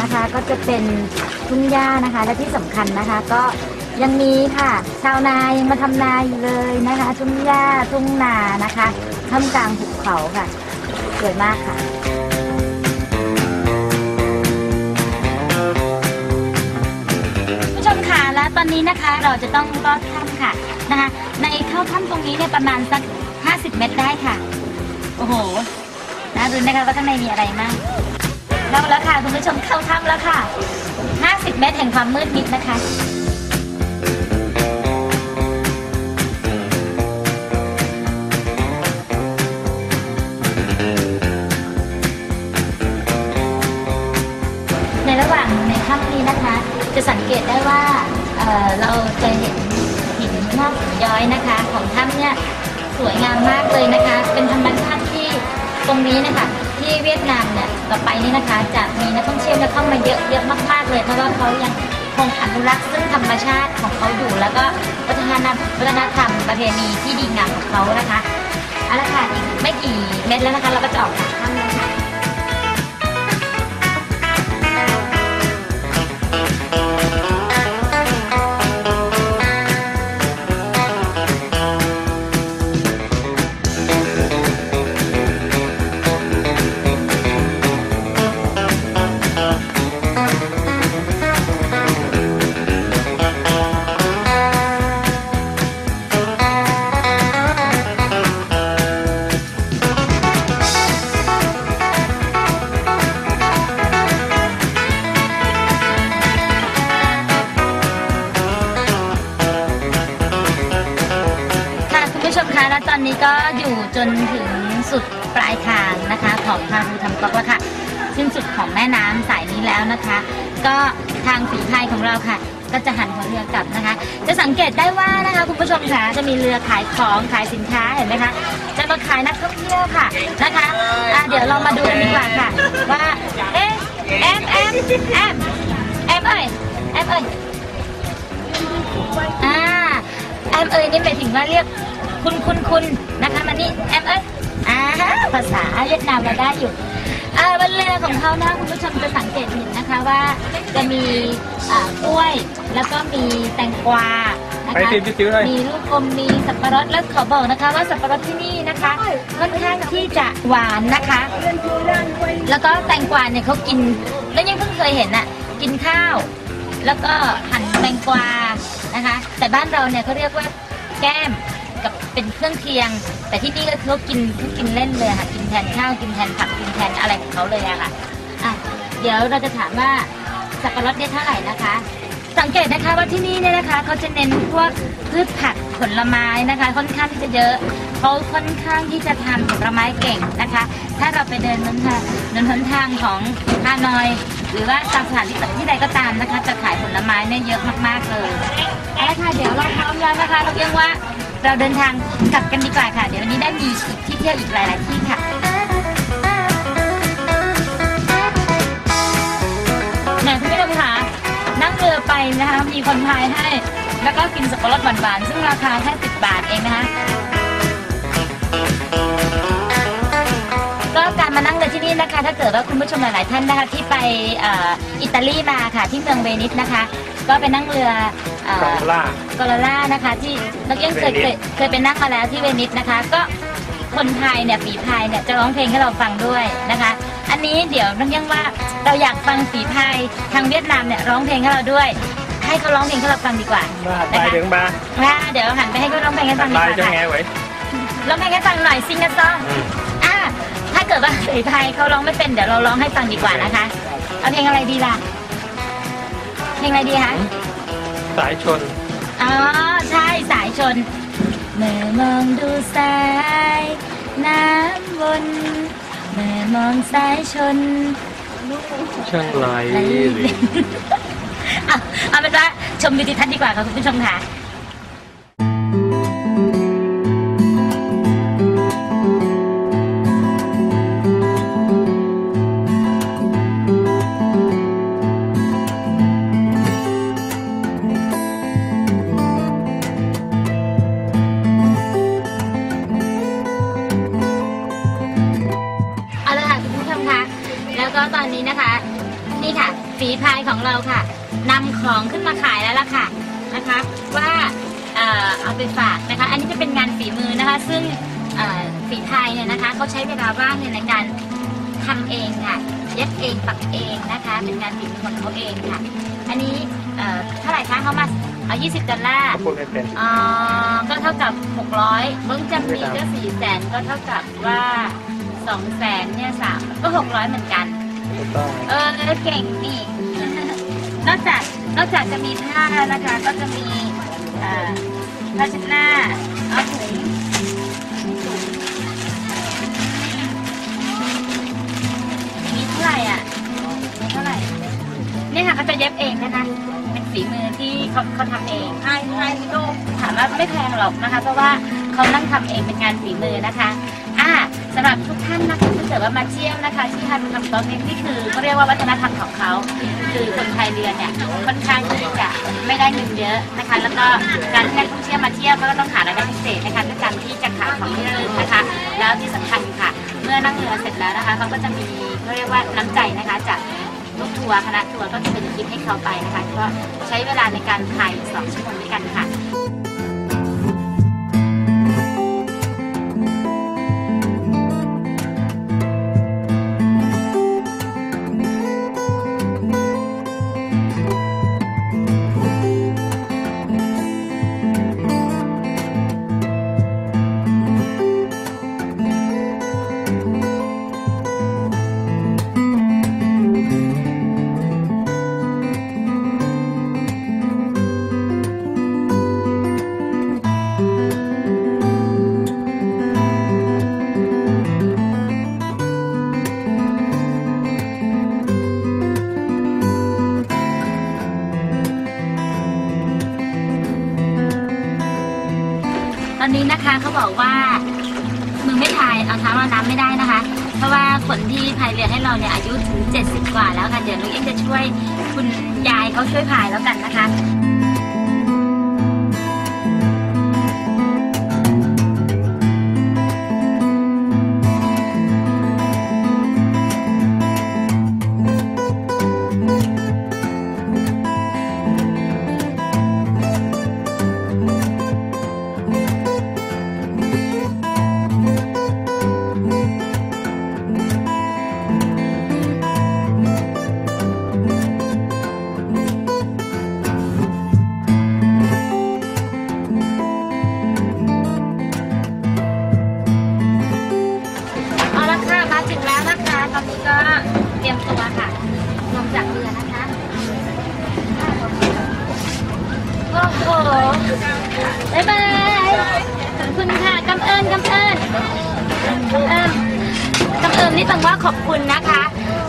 นะคะ ก็จะเป็นทุ่งหญ้านะคะ และที่สำคัญนะคะ ก็ยังมีค่ะ ชาวนายังมาทำนาอยู่เลยนะคะ ทุ่งหญ้าทุ่งนานะคะท่ามกลางภูเขาค่ะสวยมากค่ะผู้ชมค่ะและตอนนี้นะคะเราจะต้องลอดถ้ำค่ะนะคะ ในเข้าถ้ำตรงนี้เนี่ยประมาณสัก 50 เมตรได้ค่ะ โอ้โหน่าดูนะคะว่าข้างในมีอะไรบ้าง เราแล้วค่ะคุณผู้ชมเข้าถ้ำแล้วค่ะ 50 เมตรแห่งความมืดมิดนะคะในระหว่างในถ้ำนี้นะคะ จะสังเกตได้ว่าเเราจะเห็นหินงอกหินย้อยนะคะ ของถ้ำเนี่ยสวยงามมากเลยนะคะ เป็นธรรมชาติที่ตรงนี้นะคะ ที่เวียดนามเนี่ยต่อไปนี้นะคะจะมีนักท่องเที่ยวเนี่ยเข้ามาเยอะเยอะมากๆเลยเพราะว่าเขายังคงอนุรักษ์ซึ่งธรรมชาติของเขาอยู่ แล้วก็วัฒนธรรมวัฒนธรรมประเพณีที่ดีงามของเขานะคะเอาละค่ะอีกไม่กี่เม็ดแล้วนะคะเราก็จะออกจากถ้ำแล้วค่ะ นี้ก็อยู่จนถึงสุดปลายทางนะคะ ของทางภูทำก๊อกแล้วค่ะ สิ้นสุดของแม่น้ำสายนี้แล้วนะคะ ก็ทางฝีพายของเราค่ะ ก็จะหันหัวเรือกลับนะคะ จะสังเกตได้ว่านะคะคุณผู้ชมคะจะมีเรือขายของขายสินค้าเห็นไหมคะจะมาขายนักท่องเที่ยวค่ะนะคะอะเดี๋ยวเรามาดูกันดีกว่าค่ะว่าเอ๊ะแอมแอมแอมแอมเอ้ยแอมเอ้ยอ่าแอมเอ้ยนี่หมายถึงว่าเรียก คุณคุณคุณนะคะมานี่แอมเอยอ่าภาษาเวียดนามเราได้อยู่อ่าบนเรือของเขานะคุณผู้ชมจะสังเกตเห็นนะคะว่าจะมีอ่ากล้วย แล้วก็มีแตงกวานะไปคะสิพี่จิ๋วเลยมีลูกอมมีสับปะรดแล้วขอบอกนะคะ ว่าสับปะรดที่นี่นะคะค่อนข้างที่จะหวานนะคะ แล้วก็แตงกวาเนี่ยเขากินแล้วยังเพิ่งเคยเห็นอะกินข้าว แล้วก็หั่นแตงกวานะคะ แต่บ้านเราเนี่ยเขาเรียกว่าแก้มกับ เป็นเครื่องเคียง แต่ที่นี่ก็คือเขากินเขากินเล่นเลยค่ะ กินแทนข้าวกินแทนผักกินแทนอะไรของเขาเลยอะค่ะอะ เดี๋ยวเราจะถามว่าสับปะรดเนี่ยเท่าไหร่นะคะ สังเกตนะคะว่าที่นี่เนี่ยนะคะเขาจะเน้นพวกพืชผักผลไม้นะคะ ค่อนข้างที่จะเยอะเขาค่อนข้างที่จะทานผลไม้เก่งนะคะ ถ้าเราไปเดินบนทางเดินหนทางของฮานอย หรือว่าตามสถานที่ที่ใดก็ตามนะคะ จะขายผลไม้เนี่ยเยอะมากๆเลยเอาละค่ะเดี๋ยวเราพร้อมแล้วนะคะเราเรียกว่า เราเดินทางกลับกันดีกว่าค่ะ เดี๋ยววันนี้ได้มีที่เที่ยวอีกหลาย ๆ ที่ค่ะแหมคุณผู้ชมคะนั่งเรือไปนะคะ มีคนพายให้ แล้วก็กินสับปะรดหวาน ๆ ซึ่งราคาแค่สิบบาทเองนะคะ ก็การมานั่งเรือที่นี่นะคะ ถ้าเกิดว่าคุณผู้ชมหลาย ๆ ท่านนะคะ ที่ไปเอ่ออิตาลีมาค่ะที่เมืองเวนิสนะคะ ก็ไปนั่งเรือเอ่อกอล่า กอลาล่านะคะ ที่นักเรียนเคยเคยเคยไปนั่งมาแล้วที่เวนิสนะคะ ก็คนไทยเนี่ยฝีพายเนี่ยจะร้องเพลงให้เราฟังด้วยนะคะ อันนี้เดี๋ยวนักเรียนว่าเราอยากฟังฝีพายทางเวียดนามเนี่ยร้องเพลงให้เราด้วย ให้เขาร้องเพลงให้เราฟังดีกว่าบ้านะไปคะถึงบ้าค่ะเดี๋ยวหันไปให้เขาร้องเพลงให้ฟังดีตายกว่าจะค่ะไงไว้ ร้องเพลงให้ฟังหน่อยซิงกันซองอ่าถ้าเกิดว่าฝีพายเขาร้องไม่เป็นเดี๋ยวเราร้องให้ฟังดีกว่านะคะ เอาเพลงอะไรดีล่ะ เพลงอะไรดีคะสายชน อ๋อ ใช่สายชน เมื่อมองดูสาย น้ำวนเมื่อมองสายชนช่างไหลไหลเอาเอาเป็นว่าชมวิวทิวทัศน์ดีกว่าค่ะคุณผู้ชมค่ะ พายของเราค่ะนำของขึ้นมาขายแล้วล่ะค่ะนะคะว่าเอ่อเอาไปฝากนะคะ อันนี้จะเป็นงานฝีมือนะคะ ซึ่งเอ่อฝีพายเนี่ยนะคะเขาใช้เวลาว่างเนี่ยในการทำเองค่ะเย็บเองปักเองนะคะเป็นงานฝีมือของเขาเองค่ะ อันนี้เอ่อเท่าไหร่คะเขามาเอา20ดอลลาร์พูดไม่เป็นอ่าก็เท่ากับ 600เบิ้งจำปีก็4แสนก็เท่ากับว่า2แสนเนี่ยสามก็ 600 เหมือนกันถูกต้องเออเก่งนี่ นอกจากนอกจากจะมีผ้านะคะ ก็จะมีเอ่อผ้าเช็ดหน้าเอาถุงมีเท่าไหร่อะมีเท่าไหร่เนี่ยค่ะเขาจะเย็บเองนะคะ เป็นฝีมือที่เขาเขาทำเองไอ้ไอ้โลกถามว่าไม่แพงหรอกนะคะ เพราะว่าเขานั่งทำเองเป็นงานฝีมือนะคะ อ่า สำหรับทุกท่านนะคะถ้าเกิดว่ามาเที่ยวนะคะ ที่ฮารุทำต๊ะเนี่ยนี่คือเขาเรียกว่าวัฒนธรรมของเขาคือคนไทยเรือนเนี่ยค่อนข้างที่จะไม่ได้เงินเยอะนะคะ แล้วก็การที่นักท่องเที่ยวมาเที่ยวก็ต้องหารายได้พิเศษนะคะด้วยการที่จะขายของที่ระลึกนะคะ แล้วที่สำคัญค่ะ เมื่อนั่งเรือเสร็จแล้วนะคะเขาก็จะมีเขาเรียกว่าน้ำใจนะคะจากลูกทัวร์คณะทัวร์ก็จะเป็นทริปให้เขาไปนะคะก็ใช้เวลาในการถ่ายสองชั่วโมง อนนี้นะคะเขาบอกว่ามือไม่ถ่ายเอาเท้าเอาน้ำไม่ได้นะคะ เพราะว่าคนที่พายเรือให้เราเนี่ยอายุถึง 70 กว่าแล้วค่ะเดี๋ยวนุ้ยเอ็งจะช่วยคุณยายเขาช่วยพายแล้วกันนะคะ จากเรือนะคะโอ้โหบ๊ายบายขอบคุณค่ะกำเอิญกำเอิญกำเอิญกำเอิญนี่ต้องว่าขอบคุณนะคะ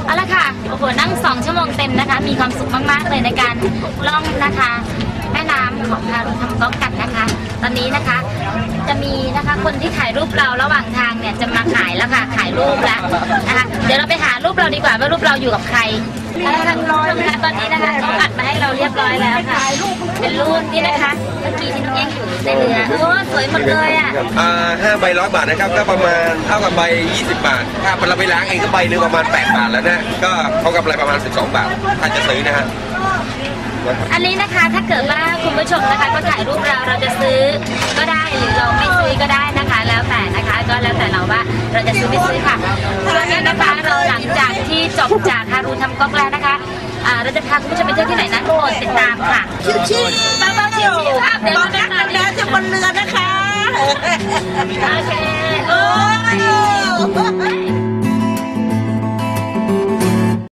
เอาละค่ะโอ้โหนั่งสองชั่วโมงเต็มนะคะ มีความสุขมากๆเลยในการล่องนะคะแม่น้ำของฮารุทำก๊อกกันนะคะ ตอนนี้นะคะ จะมีนะคะคนที่ถ่ายรูปเราระหว่างทางเนี่ยจะมาขายแล้วค่ะ ขายรูปแล้วนะคะ เดี๋ยวเราไปหารูปเราดีกว่าว่ารูปเราอยู่กับใคร นะคะท่านผู้ชมคะตอนนี้นะคะเขาอัดมาให้เราเรียบร้อยแล้วค่ะ เป็นรูปนี่นะคะ เมื่อกี้ที่น้องแย่งอยู่ในเรือโอ้สวยหมดเลยอะ อ่าห้าใบร้อยบาทนะครับ ก็ประมาณเท่ากับใบ 20 บาท ถ้าเราไปล้างเองก็ใบหนึงประมาณ 8 บาทแล้วนะ ก็เขากับไรประมาณ 12 บาท ถ้าจะซื้อนะฮะ อันนี้นะคะถ้าเกิดว่าคุณผู้ชมนะคะก็ถ่ายรูปเราเราจะซื้อก็ได้หรือเราไม่ซื้อก็ได้นะคะ แล้วแต่นะคะก็แล้วแต่เราว่าเราจะซื้อไม่ซื้อค่ะตอนนี้นะคะเราหลังจากที่จบจากฮารุทำก๊อกแล้วนะคะอ่าเราจะพาคุณผู้ชมไปเที่ยวที่ไหนนั้นโปรดติดตามค่ะชิวเบาๆชิวๆค่ะเดี๋ยวๆตอเรานไปนั้นต่อแล้วจะบนเรือนะคะโอเคโอ้ย